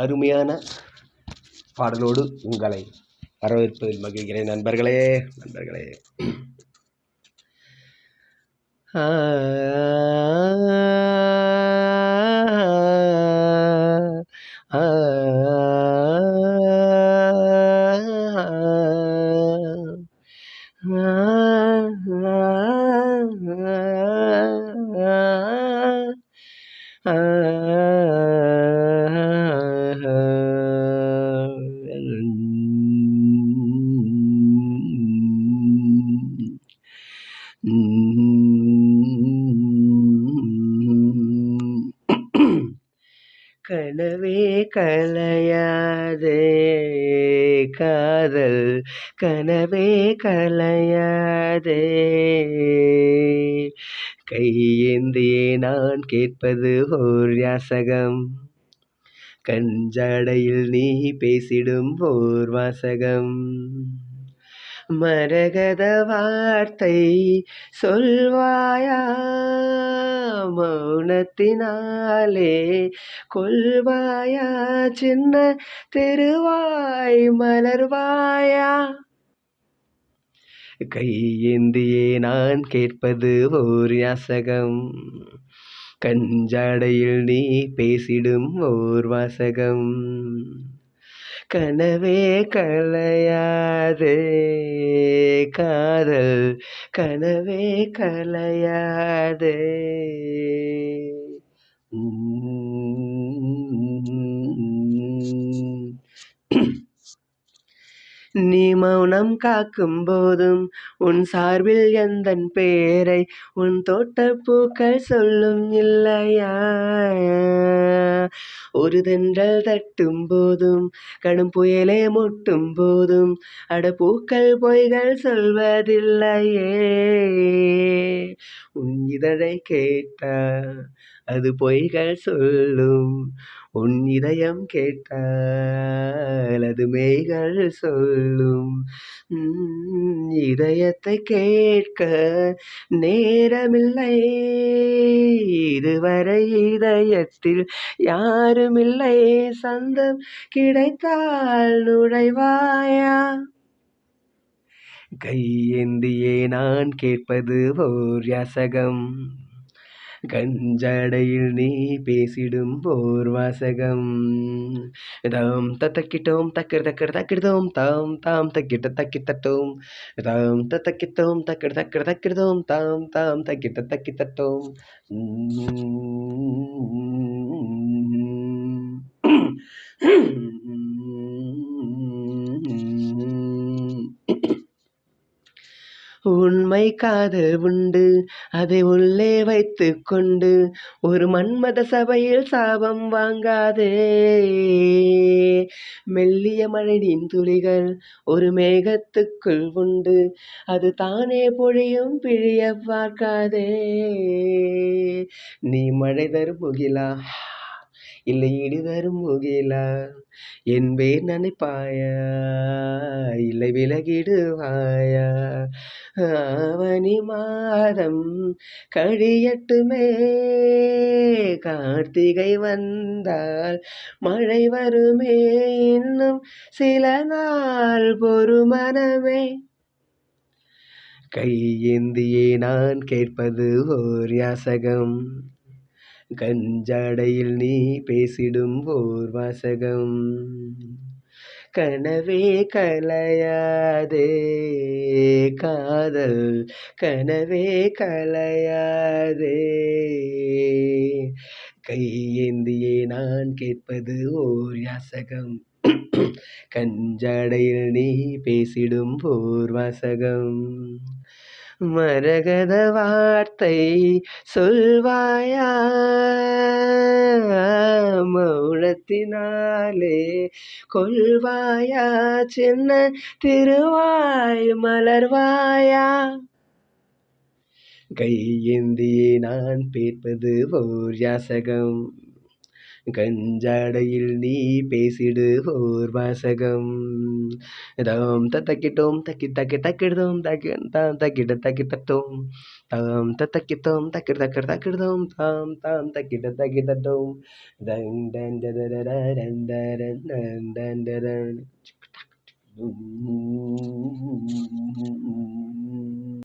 அருமையான பாடலோடு உங்களை வரவேற்பதில் மகிழ்கிறேன் நண்பர்களே நண்பர்களே ஆ கனவே கலையாதே காதல். கனவே கலையாதே கையேந்தியே நான் கேட்பது ஓர் யாசகம். கஞ்சாடையில் நீ பேசிடும் ஓர் வாசகம். மரகத வார்த்தை சொல்வாயா? மௌனத்தினாலே கொள்வாயா? சின்ன திருவாய் மலர்வாயா? கையேந்தியே நான் கேட்பது ஓர் யாசகம். கஞ்சாடையில் நீ பேசிடும் ஓர் வாசகம். கனவே கலையாதே காதல் கனவே கலையாதே. நீ மௌனம் காக்கும் போதும். உன் சார்பில் எந்தன் பேரை உன் தோட்டப்பூக்கள் சொல்லும் இல்லையா? ஒரு தென்றல் தட்டும் போதும் கடும் புயலே முட்டும் போதும். அட பூக்கள் பொய்கள் சொல்வதில்லையே. உன் இதழை கேட்டா அது பொய்கள் சொல்லும். உன் இதயம் கேட்டால் அது மெய்கள் சொல்லும். இதயத்தை கேட்க நேரமில்லை. இதுவரை இதயத்தில் யாருமில்லை. சந்தம் கிடைத்தால் நுழைவாயா? கையேந்தியே நான் கேட்பது ஓர் யாசகம். கஞ்சடையில் நீ பேசிடும் போர் வாசகம். தாம் தத்தக்கிட்டோம் தக்கர் தக்கர் தக்கிடுதோம் தாம். தாம் தக்கிட்ட தக்கித்தட்டோம் தாம். தத்தக்கிட்டோம் தக்கர் தக்கர் தக்கிடுதோம் தாம். தாம் தக்கிட்ட தக்கித்தட்டோம் உண்மை காதல் உண்டு. அதை உள்ளே வைத்து கொண்டு ஒரு மன்மத சபையில் சாபம் வாங்காதே. மெல்லிய மழையின் துளிகள் ஒரு மேகத்துக்குள் உண்டு. அது தானே பொழியும் பிழிய பார்க்காதே. நீ மழை தரும் முகிலா. இல்லை இடி தரும் முகிலா என் பேர் நினைப்பாயா இல்லை விலகிடுவாயா. ஆவணி மாதம் கழியட்டுமே கார்த்திகை வந்தால் மழை வருமே இன்னும் சில நாள் பொறுமனமே கையேந்தியே நான் கேட்பது ஓர் யாசகம். கஞ்சடையில் நீ பேசிடும் ஓர் வாசகம். கனவே கலையாதே காதல் கனவே கலையாதே. கையேந்தியே நான் கேட்பது ஓர் யாசகம். கஞ்சடையில் நீ பேசிடும் ஓர் வாசகம். மரகத வார்த்தை சொல்வாயா? மௌனத்தினாலே கொள்வாயா? சின்ன திருவாய் மலர்வாயா? கையேந்தியே நான் பேர்ப்பது ஓர் யாசகம். கஞ்சாடையில் நீ பேசிடு ஓர் வாசகம். தாம் தத்தக்கிட்டோம் தக்கி தக்கி தக்கிடுதோம் தக்கி தாம் தக்கிட தக்கி தட்டோம். தாம் தத்தக்கித்தோம் தக்கி தக்கிட தக்கிடுதோம் தாம் தாம் தக்கிட தக்கி தட்டோம். தங் டன் டடடட டன் டடன் டன்